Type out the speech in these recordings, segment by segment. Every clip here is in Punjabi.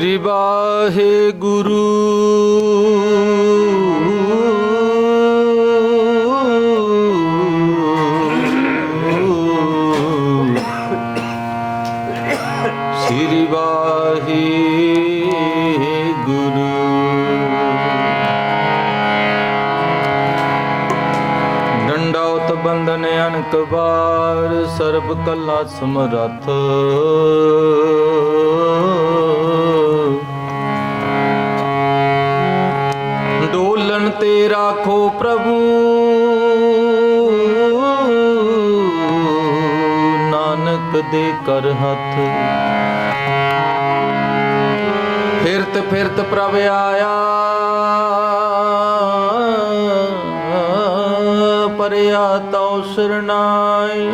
ਸ੍ਰੀ ਵਾਹਿਗੁਰੂ। ਸ੍ਰੀ ਵਾਹਿਗੁਰੂ। ਡੰਡਾਉਤ ਬੰਦਨ ਅਨਕ ਬਾਰ ਸਰਬ ਕਲਾ ਸਮਰੱਥ। ਪ੍ਰਭੂ। ਨਾਨਕ ਦੇ ਕਰ ਹੱਥ। ਫਿਰਤ ਫਿਰਤ ਪ੍ਰਭ ਆਇਆ। ਪਰਿਆ ਤਉ ਸਰਨਾਈ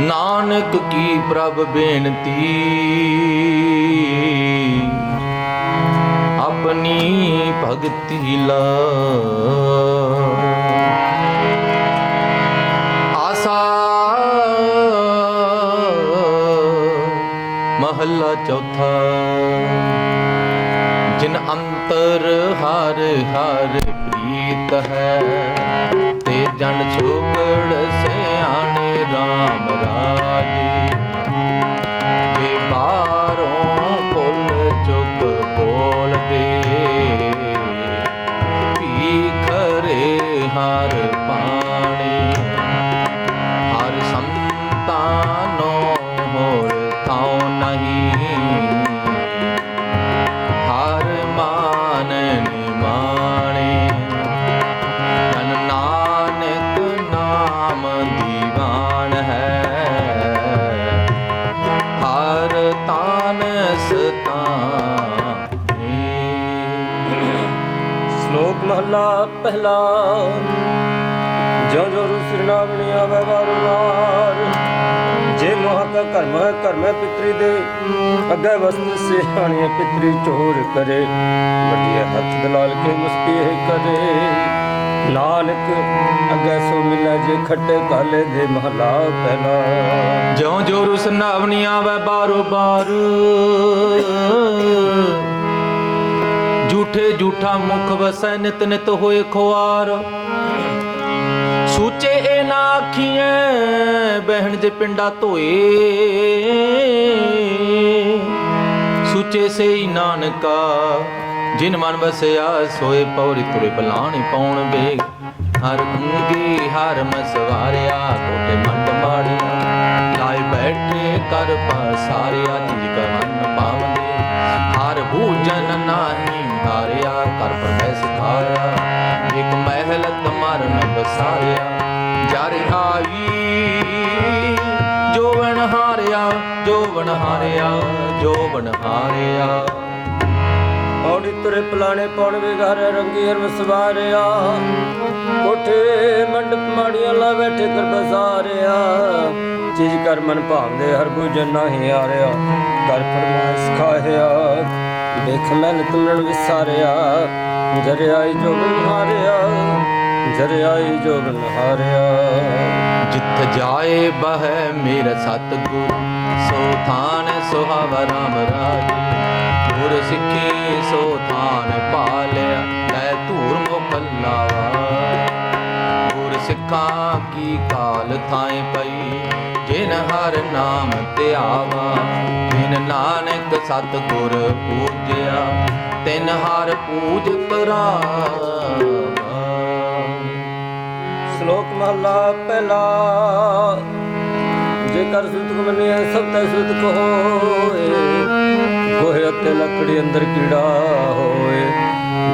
ਨਾਨਕ ਕੀ ਪ੍ਰਭ ਬੇਨਤੀ। ਭਗਤੀ ਲਾ ਆਸਾ। ਮਹੱਲਾ ਚੌਥਾ। ਜਿਨ ਅੰਤਰ ਹਰ ਹਰ ਪ੍ਰੀਤ ਹੈ। ਪਹਿਲਾ ਜੋ ਜੋ ਰੂਸ ਨਾਮਣੀ ਆਵੇ ਵਾਰ ਜੇ ਮੋਹ ਕਰਮ ਹੈ ਕਰਮ ਹੈ ਪਿਤਰੀ ਦੇ। ਅੱਗੇ ਵਸਤ ਸਿਆਣੀਏ ਪਿਤਰੀ ਚੋਰ ਕਰੇ। ਵੱਡੀਏ ਹੱਥ ਦਲਾਲ ਕੇ ਮੁਸਤੀ ਕਰੇ। ਨਾਨਕ ਅੱਗੇ ਸੋ ਮਿਲਾ ਜੇ ਖੱਟੇ ਕਾਲੇ ਦੇ ਮਹਲਾ ਪਹਿਲਾ। ਜਿਉ ਜੋ ਰੁਸ ਨਾਵਨੀ ਆਵੇ ਬਾਰੋ ਬਾਰ ਝੂਠੇ ਝੂਠਾ ਮੁਖ ਵਸੈ ਨਿਤ ਨਿਤ ਹੋਏ ਖੁਆਰ। ਸੂਚੇ ਇਹ ਨਾ ਆਖੀਐ, ਬਹਿਣ ਜੇ ਪਿੰਡਾ ਧੋਏ। ਸੂਚੇ ਸਈ ਨਾਨਕਾ, ਜਿਨ ਮਨ ਵਸਿਆ ਸੋਏ ਪੌੜੀ ਤੁਰੇ ਬਲਾਣੀ ਪਾਉਣ ਵੇਗ ਹਰ ਅੰਗੀ ਹਰ ਮਸਵਾਰਿਆ ਕੋਟੇ ਮੰਡ ਮਾੜਿਆ। ਲਾਏ ਬੈਠੇ ਕਰ ਪਸਾਰਿਆ ਜਿਜ ਕਵਨ ਪਾਵਦੇ ਹਰ ਭੂਜਨ ਨਾਹੀ ਪ੍ਰਮੈ ਸਿਖਾਰਿਆ ਇਕ ਮਹਿਲ ਤਮਰਨ ਬਸਾਰਿਆ ਜਰ ਆਈ ਜੋਵਨ ਹਾਰਿਆ ਜੋਵਨ ਹਾਰਿਆ ਜੋਵਨ ਹਾਰਿਆ। ਔੜੀ ਤੁਰੇ ਪਲਾਣੇ ਪੌਣ ਵਿਗਾਰ ਰੰਗੀ ਹਰ ਵਸਵਾਰਿਆ ਕੋਠੇ ਮੰਡਪ ਮਾੜੀਆਂ ਲਾ ਬੈਠੇ ਕਰ ਬਸਾਰਿਆ ਚੀਜ਼ ਕਰ ਮਨ ਭਾਵਦੇ ਹਰ ਬੂਜਨ ਨਾਹੀ ਆਰਿਆ ਕਰ ਫਰਮਾਇਸ਼ ਖਾਹਿਆ, ਦੇਖ ਮੈਨ ਤੁਮਰਨ ਵਿਸਾਰਿਆ। ਜਰਿਆਈ ਜੋ ਹਾਰਿਆ ਜਰਿਆਈ ਜੋ ਹਾਰਿਆ ਜਿੱਥ ਜਾਏ ਬਹਿ ਮੇਰਾ ਸਤਿਗੁਰ, ਸੋ ਥਾਨ ਸੁਹਾਵਾ ਰਾਮ ਰਾਜੇ। ਗੁਰ ਸਿੱਖੀ ਸੋ ਥਾਨ ਪਾਲਿਆ ਲੈ ਧੂਰ ਮੁਕੱਲਾਵਾ ਗੁਰ ਸਿੱਖਾਂ ਕੀ ਕਾਲ ਥਾਏ ਪਈ, ਜਿਨ ਹਰ ਨਾਮ ਧਿਆਵਾ। ਜਿਨ ਨਾਨਕ ਸਤਿਗੁਰ ਪੂਜਿਆ ਤਿਨ ਹਰ ਪੂਜ ਕਰਾਵਾ ਸ਼ਲੋਕ ਮਹਲਾ ਪਹਿਲਾ, ਜੇਕਰ ਸੁਤਕ ਮੰਨਿਆ ਸਭ ਤੈ ਸੁਤਕ ਹੋਏ ਗੋਹੇ ਅਤੇ ਲੱਕੜੀ ਅੰਦਰ ਕੀੜਾ ਹੋਏ,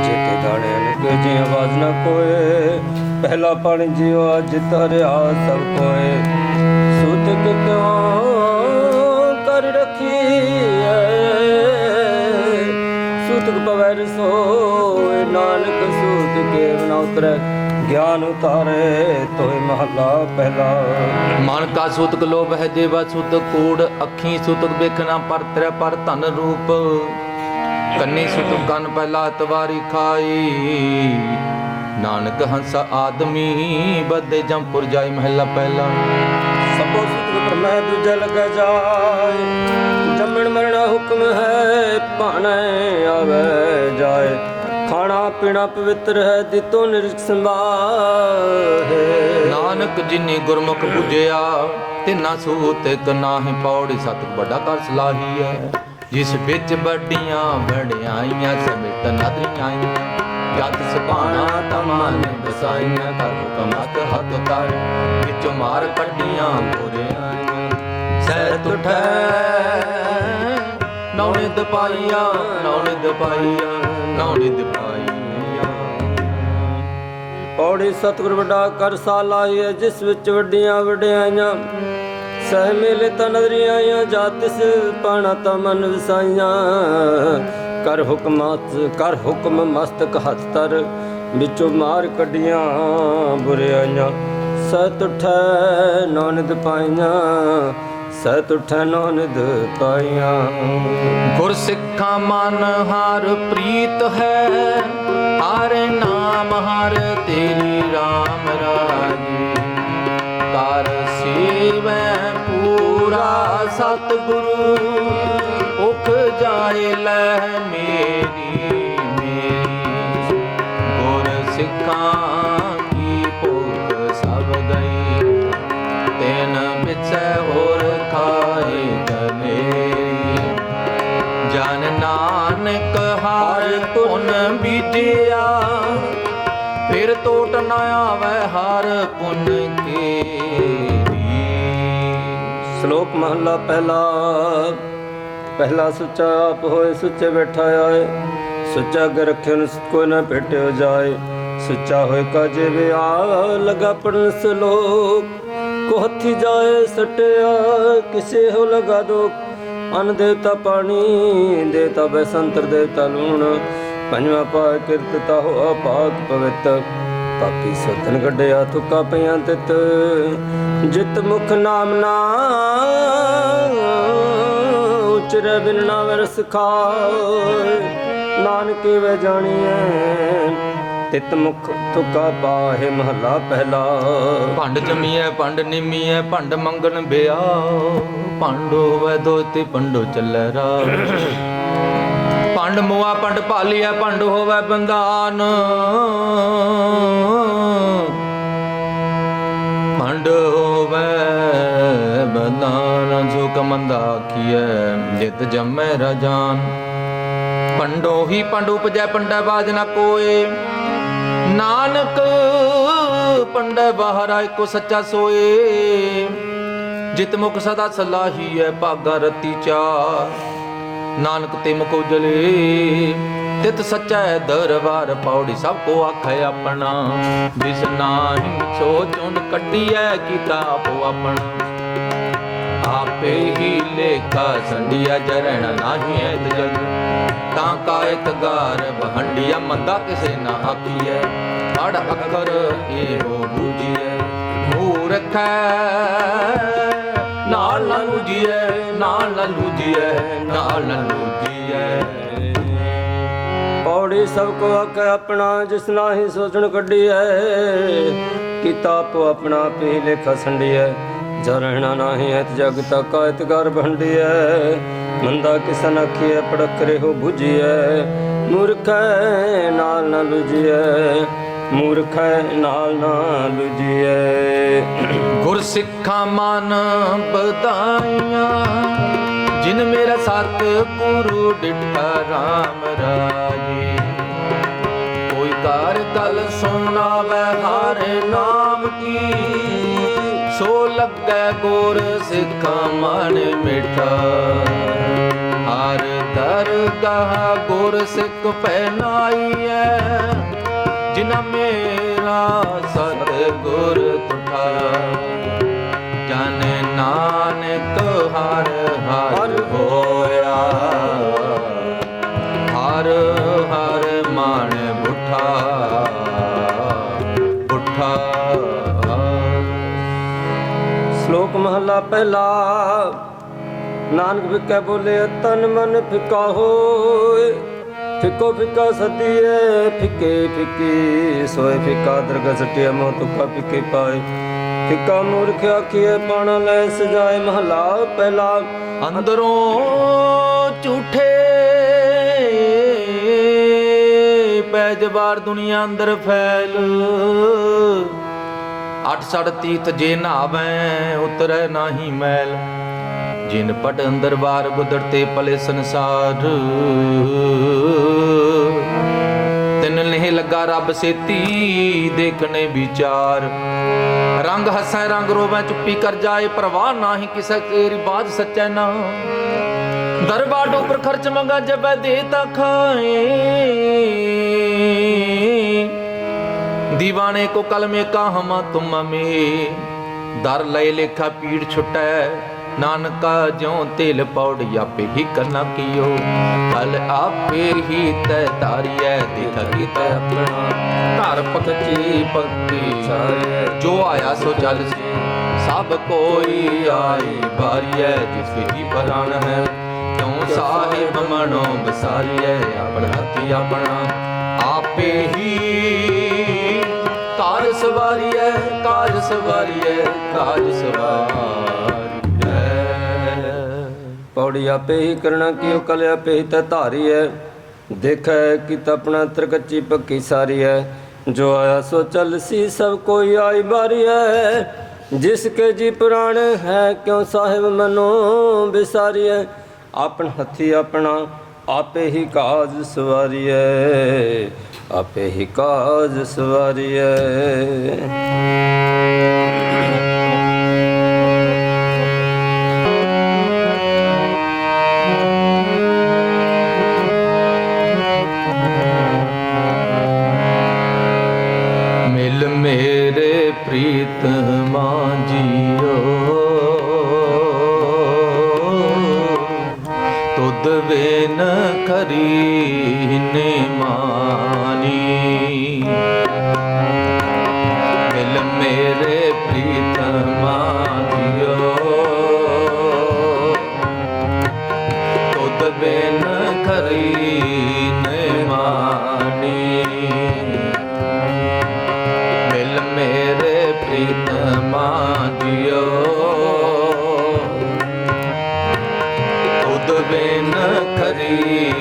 ਜੇਤੇ ਦਾਣੇ ਅਨਕ ਜੀ ਆਵਾਜ਼ ਨਾ ਕੋਏ, ਪਹਿਲਾ ਪਾਣੀ ਜਿਉ ਜਿਤ ਹਰਿਆ ਸਭ ਕੋਏ। ਸੁਤਕ ਕਿਉ ਕਰ ਰਖੀਐ ਸੁਤਕ ਪਵੈ ਰਸੋਏ ਨਾਨਕ ਸੁਤ ਕੇ ਨ ਉਤਰੈ ਗਿਆਨ ਉਤਾਰੇ ਤੋਏ ਮਹਲਾ ਪਹਿਲਾ। ਮਨ ਕਾ ਸੁਤਕ ਲੋਭ ਹੈ ਦੇਵਾ ਸੁਤਕ ਕੂੜ ਅੱਖੀ ਸੁਤਕ ਵੇਖਣਾ ਪਰ ਤ੍ਰੈ ਪਰ ਧਨ ਰੂਪ। ਕੰਨੀ ਸੁਤਕ ਕੰਨ ਪਹਿਲਾ ਤਵਾਰੀ ਖਾਈ ਨਾਨਕ ਹੰਸ ਆਦਮੀ ਬੱਦੇ ਜੰਪੁਰ ਜਾਈ ਮਹਿਲਾ ਪਹਿਲਾ। ਸਭੋ ਸੁਤਕ ਪਰਮੈ ਦੂਜਾ ਲਗ ਜਾਏ ਹੁਕਮ ਹੈ, ਭਾਣੇ ਆਵੇ ਜਾਏ। ਖਾਣਾ ਪੀਣਾ ਪਵਿੱਤਰ ਹੈ, ਦਿੱਤੋ ਨਿਰਖ ਸੰਭਾਹੇ। ਨਾਨਕ ਜਿਨੀ ਗੁਰਮੁਖ 부ਜਿਆ ਤਿਨਾ ਸੂਤ ਇਕ ਪੌੜੀ ਸਤਿ ਵੱਡਾ ਕਰ ਸਲਾਹੀ ਹੈ ਜਿਸ ਵਿੱਚ ਵੱਡੀਆਂ ਵਡਿਆਈਆਂ ਸਮਿਤ ਨਦਰੀਆਂ ਜਤ ਸੁਭਾਣਾ ਤਮਨ ਬਸਾਈਆਂ ਕਰ ਹੁਕਮਤ ਹੱਥ ਤਰ ਵਿੱਚ ਮਾਰ ਕੱਢੀਆਂ ਬੁਰਿਆਂ ਸਹਿ ਤੁਠੈ ਨੌਨੇ ਦਪਾਈਆਂ ਨੌਨੇ ਦਪਾਈਆਂ ਨੌਨੇ ਦਪਾਈਆਂ ਪੌੜੀ ਸਤਿਗੁਰ ਵੱਡਾ ਕਰ ਸਾਲਾਹੀ ਜਿਸ ਵਿੱਚ ਵੱਡੀਆਂ ਵਡਿਆਈਆਂ। ਸਹਿ ਮੇਲੇ ਤਾਂ ਨਜ਼ਰੀਆਂ ਆਈਆਂ, ਜਾ ਪਾਣਾ ਤਾਂ ਮਨ ਵਸਾਈਆਂ। ਕਰ ਹੁਕਮਾਤ ਕਰ ਹੁਕਮ ਮਸਤਕ ਹੱਥ ਤਰ ਵਿੱਚੋਂ ਮਾਰ ਕੱਢੀਆਂ ਬੁਰਿਆਈਆਂ ਸਤ ਉਠੈ ਨੌਨਦ ਪਾਈਆਂ। ਸਤ ਉਠੈ ਨੌਨਦ ਗੁਰ ਸਿੱਖਾਂ ਮਨ ਹਾਰ ਪ੍ਰੀਤ ਹੈ, ਹਰ ਨਾਮ ਹਰ ਤੇਰੀ RAM ਰਾਜੀ। ਕਰ ਸੇਵੈ ਪੂਰਾ ਸਤਿਗੁਰੂ, ਉਖ ਜਾਏ ਲੈ ਮੇਰੀ ਮੇਰੀ। ਗੁਰ ਸਿੱਖਾਂ ਪੁਨ ਬੀਜਿਆ ਫਿਰ ਟੋਟ ਨਾ ਆਵੇ ਹਰ ਪੁਨ ਕੇਰੀ। ਸ਼ਲੋਕ ਮਹਲਾ ਪਹਿਲਾ ਪਹਿਲਾ ਸੁੱਚਾ ਆਪ ਹੋਏ, ਸੁੱਚੇ ਬੈਠਾ ਆਏ। ਸੁੱਚਾ ਅਗੇ ਰੱਖਿਓ ਕੋਈ ਨਾ ਭੇਟਿਓ ਜਾਏ। ਸੁੱਚਾ ਹੋਏ ਕਾਜੇ ਵੇ ਆ, ਲਗਾ ਪੜਨ ਸ਼ਲੋਕ। ਕੋ ਹੱਥੀ ਜਾਏ ਸਟਿਆ, ਕਿਸੇ ਹੋ ਲਗਾ ਦੋ ਅਨ ਦੇਵਤਾ ਪਾਣੀ ਦੇਵਤਾ ਬੈਸੰਤਰ ਦੇਵਤਾ ਲੂਣ। ਪੰਜਵਾ ਪਾ ਕਿਰਤਤਾ ਹੋ ਪਾਕ ਪਵਿੱਤ ਪਾਪੀ ਸਤਨ ਗੱਡਿਆ ਤੁਕਾ ਪਿਆਂ ਤਿਤ। ਜਿਤ ਮੁਖ ਨਾਮ ਨਾ ਉਚਰ ਬਿਨ ਨਾਮ ਰਸ ਖਾਏ ਨਾਨਕ ਵੇ ਜਾਣੀਐ, ਤਿਤ ਮੁਖ ਤੁਕਾ ਪਾਹੇ ਮਹਲਾ ਪਹਿਲਾ। ਭੰਡ ਜਮੀਐ, ਭੰਡ ਨਿਮੀਐ, ਭੰਡ ਮੰਗਣ ਬਿਆ। ਭੰਡ ਹੋਵੇ ਦੋਤੀ, ਭੰਡੋ ਚੱਲੈ ਰਾ ਭੰਡ ਮੁਆ ਭੰਡ ਭਾਲੀਐ ਭੰਡ ਹੋਵੇ ਬੰਦਾਨ ਭੰਡ ਹੋਵੇ ਬੰਦਾਨ ਜੋ ਕਮੰਦਾ ਕੀਐ ਜਿਤ ਜਮੈ ਰਜਾਨ ਭੰਡੋ ਹੀ ਭੰਡ ਉਪਜੈ, ਪੰਡੈ ਬਾਜ ਨਾ ਕੋਏ। ਨਾਨਕ ਪੰਡੈ ਬਾਹਰ ਕੋ ਸੱਚਾ ਸੋਏ। ਜਿਤ ਮੁਖ ਸਦਾ ਸਲਾਹੀ ਭਾਗਾ ਰਤੀ ਚਾਰ। ਨਾਨਕ ਤੇ ਮੁਖ ਉਜਲੇ ਤਿਤ ਸੱਚਾ ਦਰਬਾਰ ਪੌੜੀ ਸਭ ਕੋ ਆਖੈ ਆਪਣਾ। ਜਿਸ ਨਾਹੀ ਸੋਚੁਨ ਕੱਟੀਐ, ਕੀਤਾ ਆਪੋ ਆਪਣਾ। ਆਪੇ ਹੀ ਲੇਖਾ ਸੰਡੀਆ ਜਰਣ ਨਾਹੀ ਐ ਜਗ। ਤਾਂ ਕਾਇਤ ਗਾਰ ਬਹੰਡੀਆ ਮੰਦਾ ਕਿਸੇ ਨਾ ਆਖੀਐ। ਅੜ ਅੱਖਰ ਇਹੋ ਬੂਝੀਐ, ਮੂਰਖੈ, ਨਾਲ ਨਾ ਲੂਜੀਐ ਨਾਲ ਨਾ ਨਾਲ ਨਾ ਪੌੜੀ ਸਭ ਕੋ ਆਖੇ ਆਪਣਾ, ਜਿਸ ਨਾਹੀ ਸੋਚਣ ਕੱਢੀ ਹੈ ਕੀਤਾ ਆਪੋ ਆਪਣਾ, ਪੀ ਲੇਖਾ ਸੰਡੀ ਹੈ ਜਰਣਾ ਨਾਹੀ ਹੈ ਜਗ ਤਕ ਕਾਇਤਗਰ ਭੰਡੀ ਹੈ ਮੰਦਾ ਕਿਸਨ ਆਖੀਐ, ਪੜਕ ਹੋ 부ਜੀਐ ਮੂਰਖ ਹੈ ਨਾਲ ਨਾ ਲੁਜੀਐ ਮੂਰਖ ਹੈ ਨਾਲ ਨਾ ਲੁਜੀਐ ਗੁਰ ਸਿੱਖਾਂ ਮਨ ਬਧਾਈਆਂ ਜਿਨ ਮੇਰਾ ਸਤ ਗੁਰੂ ਡਿਠਾ RAM ਰਾਜੇ। ਕੋਈ ਕਾਰ ਕਲ ਸੁਣਾਵੇ ਹਰ ਨਾਮ ਕੀ, ਸੋ ਲੱਗੈ ਗੁਰ ਸਿੱਖਾਂ ਮਨ ਮਿਠਾ। ਹਰ ਦਰਗਾਹ ਗੁਰ ਸਿੱਖ ਪਹਿਨਾਈਐ ਜਿਨਾ ਮੇਰਾ ਸਤ ਗੁਰ ਤੁਠਾ। ਜਨ ਨਾਨਕ ਹਰ ਹਰ ਹੋਇਆ। ਹਰ ਹਰ ਮਾਣ ਬੁੱਠਾ ਬੁੱਠਾ ਸ਼ਲੋਕ ਮਹਲਾ ਪਹਿਲਾ। ਨਾਨਕ ਵਿਕੈ ਬੋਲੇ, ਤਨ ਮਨ ਫਿਕਾ ਹੋਏ। ਫਿੱਕੋ ਫਿੱਕਾ ਸਦੀਏ, ਫਿੱਕੇ ਫਿੱਕੀ ਸੋਏ, ਫਿੱਕਾ ਦਰਗਹ ਸਟਿਆ, ਮੋ ਤੁਕਾ ਫਿੱਕੇ ਪਾਏ। ਫਿੱਕਾ ਮੂਰਖ ਆਖੀਏ, ਪਾਣਾ ਲੈ ਸਜਾਏ ਮਹਲਾ ਪਹਿਲਾ। ਅੰਦਰੋਂ ਝੂਠੇ ਪੈ ਜਵਾਰ ਦੁਨੀਆ ਅੰਦਰ ਫੈਲ। ਅੱਠ ਸੜ ਤੀਤ ਜੇ ਨਾਵੇਂ ਉਤਰੈ ਨਾਹੀ ਮੈਲ। ਜਿਨ ਪਟ ਅੰਦਰ ਬਾਰ ਬੁੱਧੜ ਤੇ ਪਲੇ ਸੰਸਾਰ। ਲੱਗਾ ਰੱਬ ਸੇਤੀ ਦੇਖਣੇ ਵਿਚਾਰ। ਰੰਗ ਹੱਸੈ, ਰੰਗ ਰੋਵੇ, ਚੁੱਪੀ ਕਰ ਜਾਏ ਪ੍ਰਵਾਹ ਨਾਹੀ ਕਿਸੇ ਤੇਰੀ ਬਾਤ ਸੱਚੈ ਨਾ। ਦਰਬਾਰ ਉੱਪਰ ਖਰਚ ਮੰਗਾ ਜਬੈ ਦੇ ਤਾ ਖਾਏ। ਦੀਵਾਨੇ ਕੋ ਕਲਮੇ ਕਾ ਹਮਾ ਤੁਮ ਮੇ। ਦਰ ਲੈ ਲੇਖਾ ਪੀੜ ਛੁਟੈ। ਨਾਨਕਾ ਜਿਉ ਤਿਲ ਪੌੜ ਆਪੇ ਹੀ ਕਰਨਾ ਕੀਓ। ਹਲ ਆਪੇ ਹੀ ਤੈ ਤਾਰੀਐ ਦਿਖ ਹੀ ਤੈ ਆਪਣਾ। ਘਰ ਪਖਤੀ ਭਗਤੀ ਛਾਏ, ਜੋ ਆਇਆ ਸੋ ਚੱਲ ਸੀ। ਸਭ ਕੋਈ ਆਈ ਬਾਰੀਐ ਜਿਸ ਹੀ ਪ੍ਰਾਨ ਹੈ। ਤਉ ਸਾਹਿਬ ਮਨੋ ਬਸਾਰੀਐ ਆਪਣ ਹੱਥੀ ਆਪਣਾ। ਆਪੇ ਹੀ ਕਾਜ ਸਵਾਰੀਐ ਕਾਜ ਸਵਾਰੀਐ ਕਾਜ ਸਵਾਰੀਐ। ਪੌੜੀ ਆਪੇ ਹੀ ਕਰਨਾ ਕਿਉ ਕਲ ਆਪੇ ਹੀ ਤੈ ਧਾਰੀ ਹੈ। ਦੇਖੈ ਕਿ ਆਪਣਾ ਤਰਕੱਚੀ ਪੱਕੀ ਸਾਰੀ ਹੈ। ਜੋ ਆਇਆ ਸੋ ਚੱਲ ਸੀ, ਸਭ ਕੋਈ ਆਈ ਬਾਰੀ ਹੈ। ਜਿਸ ਕੇ ਜੀ ਪੁਰਾਣ ਹੈ, ਕਿਉ ਸਾਹਿਬ ਮਨੋ ਬਿਸਾਰੀ ਹੈ। ਆਪਣ ਹੱਥੀ ਆਪਣਾ ਆਪੇ ਹੀ ਕਾਜ ਸਵਾਰੀਐ ਆਪੇ ਹੀ ਕਾਜ ਸਵਾਰੀਐ करे ਤੁਧ ਬਿਨ ਖਰੀ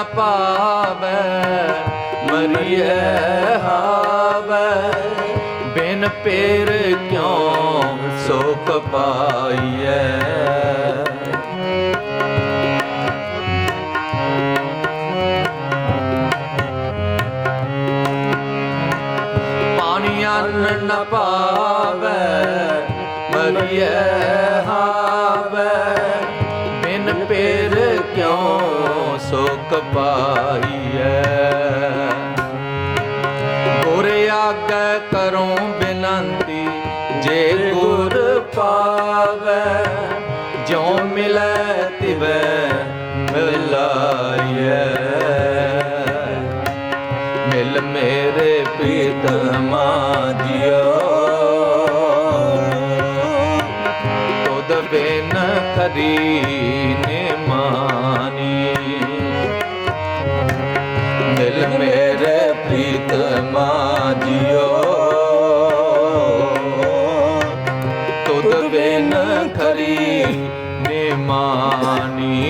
ਨ ਪਾਵੇ ਮਰੀਏ ਹਾਵੇ। ਬਿਨ ਪੇਰ ਕਿਉ ਸੋਖ ਪਾਈਐ? ਪਾਣੀ ਅੰਨ ਨ ਪਾਵੇ ਮਰੀਏ ਮਿਲੈ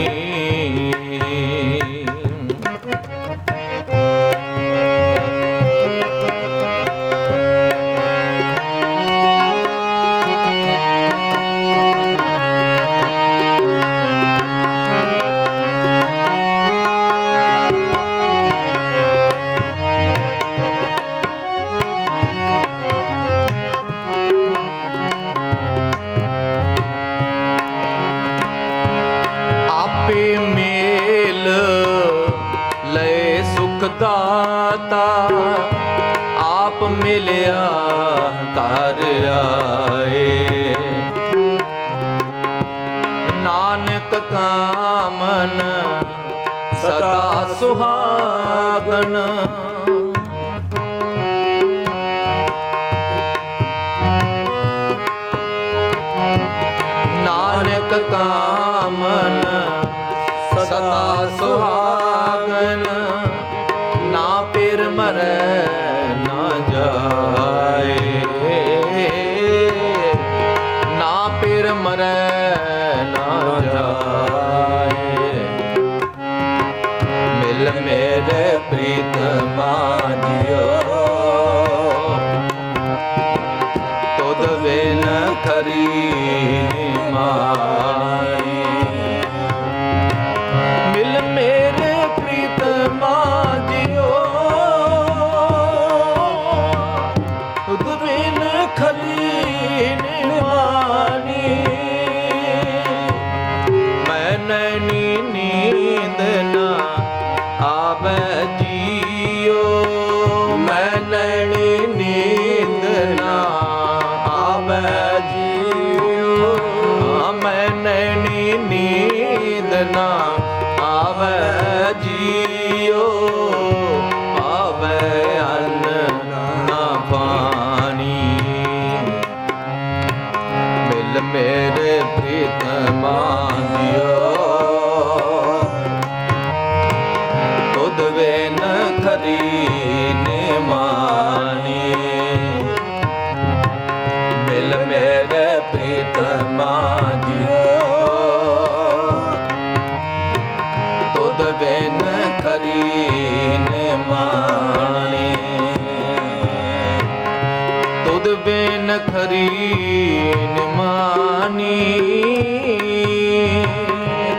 ਮਾਨੀ ਕਾਮਨ ਸਦਾ ਸੁਹਾਗਨ। ਨੀਂਦ ਬਿਨ ਖਰੀ ਨਿਮਾਨੀ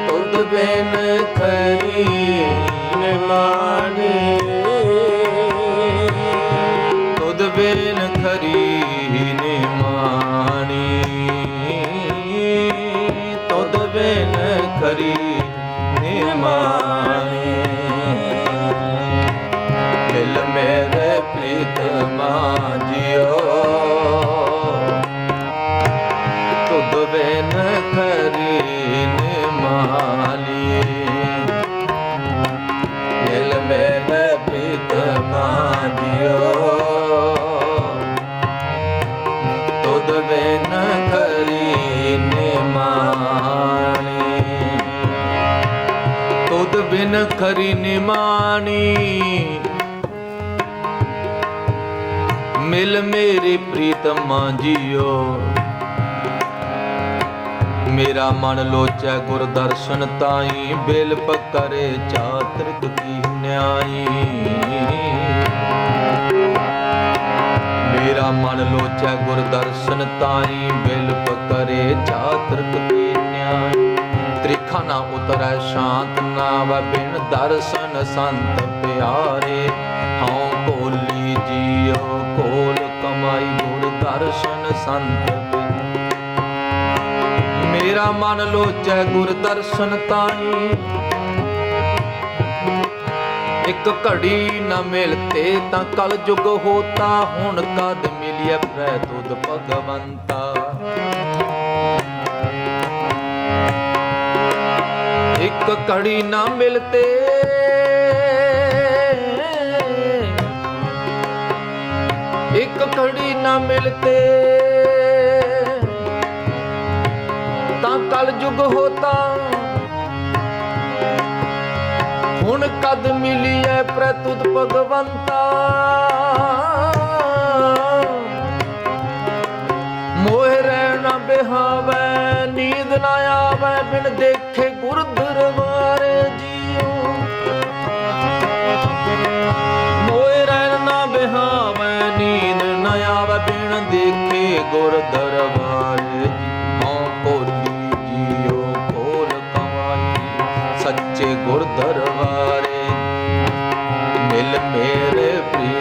ਤੁਧ ਬਿਨ ਖਰੀ ਨਿਮਾਨੀ ਤੁਧ ਬਿਨ ਖਰੀ ਨਿਮਾਨੀ ਤੁਧ ਬਿਨ ਪ੍ਰੀਤਮਾ ਜਿਓ ਤੁਧ ਬਿਨ ਖਰੀ ਨਿਮਾਲੀ ਤੁਧ ਬਿਨ ਖਰੀ ਨਿਮਾਣੀ ਮਿਲ ਮੇਰੀ ਪ੍ਰੀਤਮਾ ਜੀਓ ਮੇਰਾ ਮਨ ਲੋਚੈ ਗੁਰ ਦਰਸ਼ਨ ਤਾਈ, ਬਿਲ ਪਕਰੇ ਚਾਤ੍ਰਿਕ ਕੀ ਨਿਆਈ ਮੇਰਾ ਮਨ ਲੋਚੈ ਗੁਰ ਦਰਸ਼ਨ ਤਾਈ, ਬਿਲ ਕਰੇ ਚਾਤ੍ਰਿਕ ਕੀ ਨਿਆਈ। ਤ੍ਰਿਖਾ ਨਾ ਉਤਰੈ ਸ਼ਾਂਤ, ਨਾ ਵੈ ਬਿਨ ਦਰਸ਼ਨ ਸੰਤ ਪਿਆਰੇ। ਹਉ ਕੋਲੀ ਜੀਉ ਕੋਲ ਕਮਾਈ ਗੁਰ ਦਰਸ਼ਨ ਸੰਤ ਬਿਨ ਮੇਰਾ ਮਨ ਲੋਚੈ ਗੁਰ ਦਰਸ਼ਨ ਤਾਈ ਇੱਕ ਘੜੀ ਨਾ ਮਿਲਤੇ ਤਾਂ ਕਲ ਜੁਗ ਹੋਤਾ, ਹੁਣ ਕਦ ਮਿਲਿਆ ਪ੍ਰੈ ਤੁਧ ਭਗਵੰਤਾ? ਇੱਕ ਘੜੀ ਨਾ ਮਿਲਤੇ, ਇੱਕ ਘੜੀ ਨਾ ਮਿਲਤੇ ਤਾਂ ਤਾਂ ਕਲ ਯੁਗ ਹੋਤਾ ਕਦ ਮਿਲੀਐ ਪ੍ਰਤੁਤ ਭਗਵੰਤਾ? ਮੋਹ ਰਹਿ ਨਾ ਬਿਹਾਵੈ ਨੀਂਦ ਨਾ ਆਵੈ ਬਿਨ ਦੇਖੇ ਗੁਰ cerebro. É